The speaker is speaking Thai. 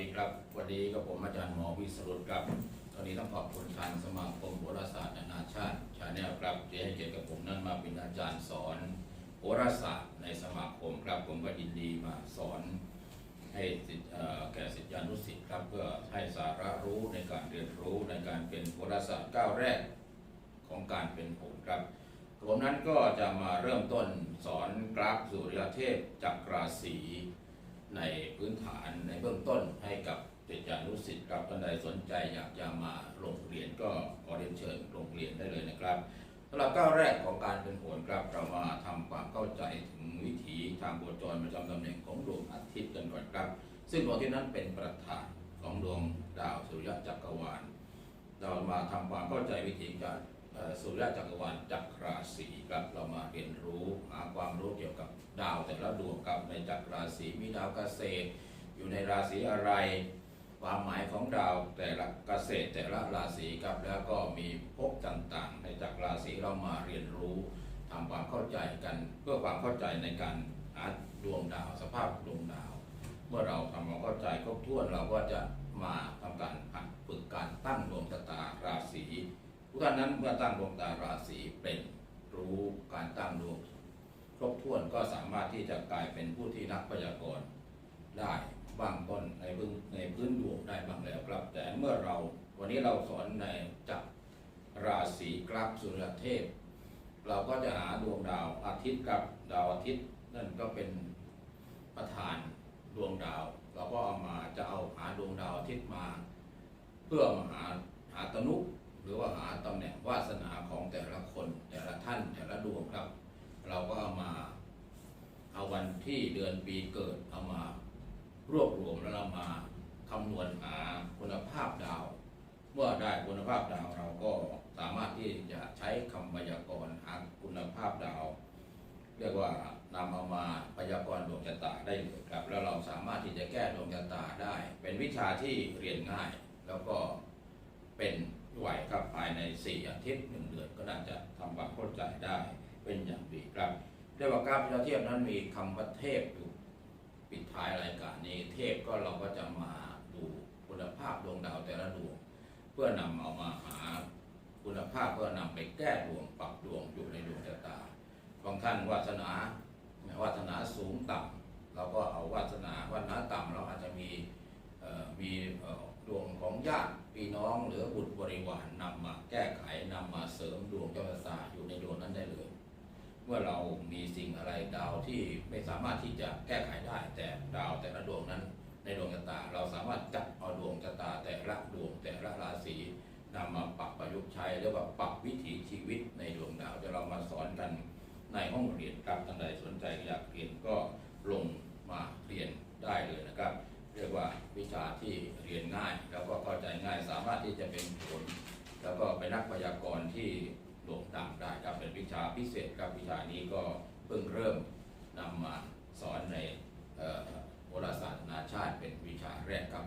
ดีครับ วันนี้ก็ผมอาจารย์หมอวิสรุตครับ ตอนนี้ต้องขอบคุณทางสมาคมโหราศาสตร์นานาชาติชาแนลครับที่ให้เกียรติกับผมนั้นมาเป็นอาจารย์สอนโหราศาสตร์ในสมาคมครับ ผมก็ยินดีมาสอนให้แก่ศิษยานุศิษย์ครับเพื่อให้สาระรู้ในการเรียนรู้ในการเป็นโหราศาสตร์ก้าวแรกของการเป็นโหรครับผมนั้นก็จะมาเริ่มต้นสอนกราฟสุริยเทพจักราศี ในพื้นฐานในเบื้องต้นให้กับศิษยานุศิษย์ครับท่านใดสนใจอยากจะมาลงเรียนก็ขอเรียนเชิญลงเรียนได้เลยนะครับสำหรับก้าวแรกของการเป็นโหรครับเรามาทำความเข้าใจถึงวิถีทางโคจรประจำตำแหน่งของดวงอาทิตย์กันก่อนครับ ซึ่งดวงอาทิตย์นั้นเป็นประธานของดวงดาวสุริยะจักรวาล เรามาทำความเข้าใจวิธีการสุริยะจักรวาลจักราศีครับเรามาเรียนรู้ ดาวแต่ละดวงครับในจักราศีมีดาวเกษตร อยู่ในราศีอะไร ความหมายของดาวแต่ละเกษตรแต่ละราศีครับแล้วก็มีภพต่างๆ ในจักราศีเรามาเรียนรู้ทำความเข้าใจกันเพื่อความเข้าใจในการหาดวงดาวสภาพดวงดาว เมื่อเราทำความเข้าใจครบถ้วนเราก็จะมาทำการหัดฝึกการตั้งดวงตาราศีทุกท่านนั้นเมื่อตั้งดวงตาราศีเป็นรู้การตั้งดวง ครบถ้วนก็สามารถที่จะกลายเป็นผู้ที่นักพยากรณ์ได้บางต้นในพื้นในพื้นดวงได้บ้างแล้วครับ แต่เมื่อเราวันนี้เราสอนในจักราศีกราฟสุรเทพ เราก็จะหาดวงดาวอาทิตย์กับดาวอาทิตย์ นั่นก็เป็นประธานดวงดาว เราก็เอามาจะเอาหาดวงดาวอาทิตย์มา เพื่อมาหาหาตนุหรือว่าหาตำแหน่งวาสนาของแต่ละคนแต่ละท่านแต่ละดวงครับ เราก็เอามาเอาวันที่เดือนปีเกิดเอามารวบรวมแล้วเรามาคำนวณหาคุณภาพดาว เมื่อได้คุณภาพดาวเราก็สามารถที่จะใช้คำพยากรณ์หาคุณภาพดาว เรียกว่านำเอามาพยากรณ์ดวงชะตาได้เลยครับ แล้วเราสามารถที่จะแก้ดวงชะตาได้ เป็นวิชาที่เรียนง่าย แล้วก็เป็นไหวครับภายใน 4 อาทิตย์หนึ่งเดือนก็น่าจะทำความเข้าใจได้เป็นอย่างดี เรียกว่ากราฟพิเทียบนั้นมีคำว่าเทพอยู่ปิดท้ายรายการนี้ เทพก็เราก็จะมาดูคุณภาพดวงดาวแต่ละดวง เพื่อนำเอามาหาคุณภาพเพื่อนำไปแก้ดวงปรับดวงอยู่ในดวงชะตาบางท่านวาสนาวาสนาสูงต่ำเราก็เอาวาสนาวาสนาต่ำเราอาจจะมีมีดวงของญาติพี่น้องหรือบุตรบริวารนำมาแก้ไขนำมาเสริมดวงเจ้าชะตาอยู่ในดวงนั้นได้เลย มื่อเรามีสิ่งอะไรดาวที่ไม่สามารถที่จะแก้ไขได้ แต่ดาวแต่ละดวงนั้นในดวงชะตา เราสามารถจับเอาดวงชะตาแต่ละดวงแต่ละราศีนำมาปรับประยุกต์ใช้เรียกว่าปรับวิถีชีวิตในดวงดาวเดี๋ยวเรามาสอนกันในห้องเรียนครับท่านใดสนใจอยากเรียนก็ลงมาเรียนได้เลยนะครับ เรียกว่าวิชาที่เรียนง่าย แล้วก็เข้าใจง่ายสามารถที่จะเป็นผล แล้วก็เป็นนักพยากรณ์ที่ โด่งดังได้ครับเป็นวิชาพิเศษครับวิชานี้ก็เพิ่งเริ่มนำมาสอนในโหราศาสตร์นานาชาติเป็นวิชาแรกครับ